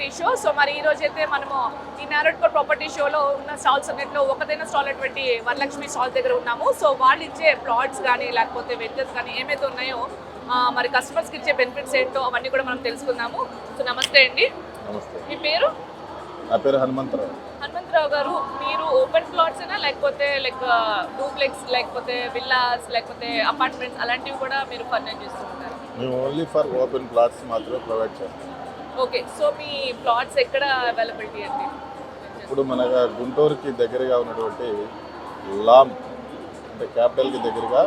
Property show so మరి ఈ రోజు అయితే మనము ఈ నారాయణపూర్ ప్రాపర్టీ షోలో ఉన్న స్టాల్స్ అన్నింటిలో ఒకటైన స్టాల్ అటువంటి వరలక్ష్మి స్టాల్ దగ్గర ఉన్నాము. సో వాళ్ళు ఇచ్చే ప్లాట్స్ కానీ లేకపోతే వెంచర్స్ కానీ ఏమైతే ఉన్నాయో మరి కస్టమర్స్కి ఇచ్చే బెనిఫిట్స్ ఏంటో అవన్నీ కూడా మనం తెలుసుకుందాము. సో నమస్తే అండి. మీ పేరు? నా పేరు హనుమంతరావు. హనుమంతరావు గారు మీరు ఓపెన్ ప్లాట్స్ అయినా లేకపోతే లైక్ డూప్లెక్స్ లేకపోతే విల్లాస్ లేకపోతే అపార్ట్మెంట్స్ అలాంటివి కూడా మీరు ఫర్నిచ్ చేస్తుంటారు మేము ఓన్లీ ఫర్ ఓపెన్ ప్లాట్స్ మాత్రమే ప్రొవైడ్ చేస్తాం. ఓకే సో మీ ప్లాట్స్ ఎక్కడ అవైలబిలిటీ అండి? ఇప్పుడు మన గుంటూరుకి దగ్గరగా ఉన్నటువంటి లామ్ అంటే క్యాపిటల్కి దగ్గరగా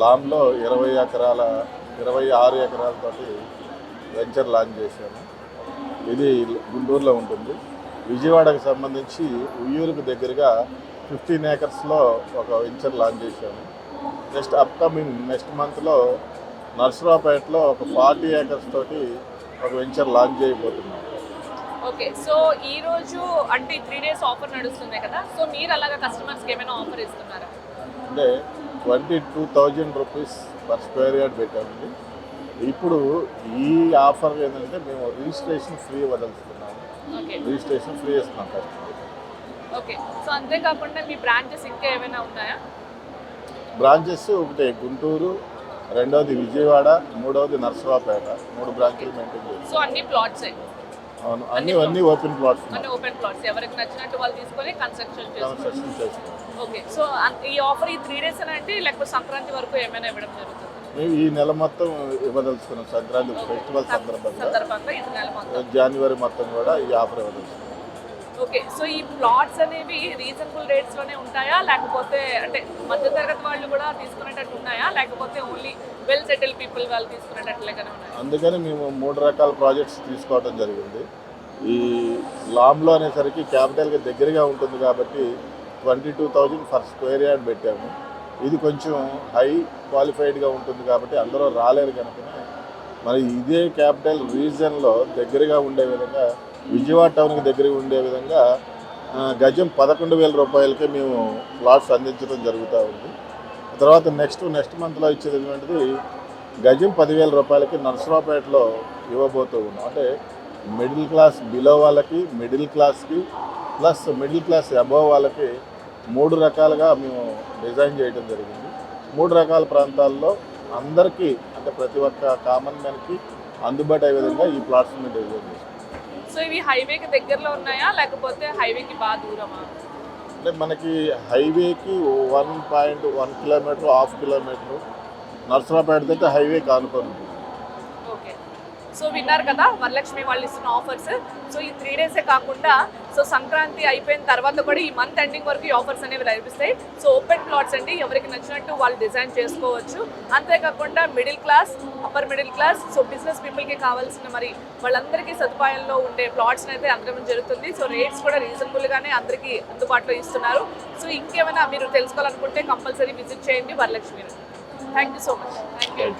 లామ్లో ఇరవై ఎకరాల ఇరవై ఆరు ఎకరాలతోటి వెంచర్ లాంచ్ చేశాము. ఇది గుంటూరులో ఉంటుంది. విజయవాడకు సంబంధించి ఉయ్యూరుకు దగ్గరగా ఫిఫ్టీన్ ఏకర్స్లో ఒక వెంచర్ లాంచ్ చేశాము. నెక్స్ట్ అప్కమింగ్ నెక్స్ట్ మంత్లో నర్సరావుపేటలో ఒక ఫార్టీ ఏకర్స్ తోటి ఒక వెంచర్ లాంచ్ చేయబోతున్నాం. ఓకే సో ఈ రోజు అంటే త్రీ డేస్ ఆఫర్ నడుస్తుంది కదా సో మీరు అలాగా కస్టమర్స్కి ఏమైనా ఆఫర్ ఇస్తున్నారా? అంటే twenty two thousand rupees per square yard పెట్టామండి. ఇప్పుడు ఈ ఆఫర్ ఏంటంటే మేము రిజిస్ట్రేషన్ ఫ్రీ వదలుస్తున్నాము ఓకే. రిజిస్ట్రేషన్ ఫ్రీ ఇస్తున్నాం కస్టమర్ ఓకే సో అంతేకాకుండా మీ బ్రాంచెస్ ఇంకా ఏమైనా ఉన్నాయా? బ్రాంచెస్ ఒకటి గుంటూరు రెండవది విజయవాడ మూడవది నర్సరావుపేట. మూడు బ్రాంచెలు మెయింటైన్ చేస్తాం. సో అన్ని ప్లాట్సే అవును అన్ని అన్ని ఓపెన్ ప్లాట్స్ అన్ని ఓపెన్ ప్లాట్స్ ఎవరికి నచ్చినట్టు వాళ్ళు తీసుకొని కన్స్ట్రక్షన్ కన్స్ట్రక్షన్ చేస్తాం ఓకే సో అన్- ఈ ఆఫర్ ఈ త్రీ డేస్ అంటే లేకపోతే సంక్రాంతి వరకు ఏమైనా ఇవ్వడం జరుగుతుంది? మేము ఈ నెల మొత్తం ఇవ్వదలుచుకున్నాం. సంక్రాంతి ఫెస్టివల్ సందర్భంగా. జనవరి మొత్తం. కూడా ఈ ఆఫర్ ఇవ్వదలుచుకున్నాం. ఓకే సో ఈ ప్లాట్స్ అనేవి రీజనబుల్ రేట్స్లోనే ఉంటాయా? లేకపోతే అంటే మధ్యతరగతి వాళ్ళు కూడా తీసుకునేటట్టు ఉన్నాయా? లేకపోతే ఓన్లీ వెల్ సెటిల్ పీపుల్ వాళ్ళు తీసుకునేటట్లుగానే ఉన్నాయి? అందుకని మేము మూడు రకాల ప్రాజెక్ట్స్ తీసుకోవడం జరిగింది. ఈ లామ్లో అనేసరికి క్యాపిటల్కి దగ్గరగా ఉంటుంది కాబట్టి twenty two thousand for square yard పెట్టాము. ఇది కొంచెం హై క్వాలిఫైడ్గా ఉంటుంది కాబట్టి అందరూ రాలేరు కనుకనే మరి ఇదే క్యాపిటల్ రీజన్లో దగ్గరగా ఉండే విధంగా విజయవాడ టౌన్కి దగ్గరగా ఉండే విధంగా గజం పదకొండు వేల రూపాయలకే మేము ప్లాట్స్ అందించడం జరుగుతూ ఉంది. తర్వాత నెక్స్ట్ నెక్స్ట్ మంత్లో ఇచ్చేది గజం పదివేల రూపాయలకి నర్సరావుపేటలో ఇవ్వబోతూ ఉన్నాం. అంటే మిడిల్ క్లాస్ బిలో వాళ్ళకి మిడిల్ క్లాస్కి ప్లస్ మిడిల్ క్లాస్ అబోవ్ వాళ్ళకి మూడు రకాలుగా మేము డిజైన్ చేయడం జరిగింది. మూడు రకాల ప్రాంతాల్లో అందరికీ అంటే ప్రతి ఒక్క కామన్ మ్యాన్కి అందుబాటు అయ్యే విధంగా ఈ ప్లాట్స్ మేము డిజైన్ చేస్తాం సో ఇవి హైవేకి దగ్గరలో ఉన్నాయా? లేకపోతే హైవేకి బాగా దూరమా? అంటే మనకి హైవేకి one point one kilometre half kilometre Narasaraopet అయితే హైవే కానుకొని ఉంటుంది. సో విన్నారు కదా వరలక్ష్మి వాళ్ళు ఇస్తున్న ఆఫర్స్ సో ఈ త్రీ డేసే కాకుండా సో సంక్రాంతి అయిపోయిన తర్వాత కూడా ఈ మంత్ ఎండింగ్ వరకు ఈ ఆఫర్స్ అనేవి లభిస్తాయి సో ఓపెన్ ప్లాట్స్ అండి ఎవరికి నచ్చినట్టు వాళ్ళు డిజైన్ చేసుకోవచ్చు. అంతేకాకుండా middle class upper middle class so business పీపుల్కి కావాల్సిన మరి వాళ్ళందరికీ సదుపాయంలో ఉండే ప్లాట్స్ అయితే అందడం జరుగుతుంది. సో రేట్స్ కూడా రీజనబుల్గానే అందరికీ అందుబాటులో ఇస్తున్నారు. సో ఇంకేమైనా మీరు తెలుసుకోవాలనుకుంటే కంపల్సరీ విజిట్ చేయండి Varalakshmi. Thank you so much thank you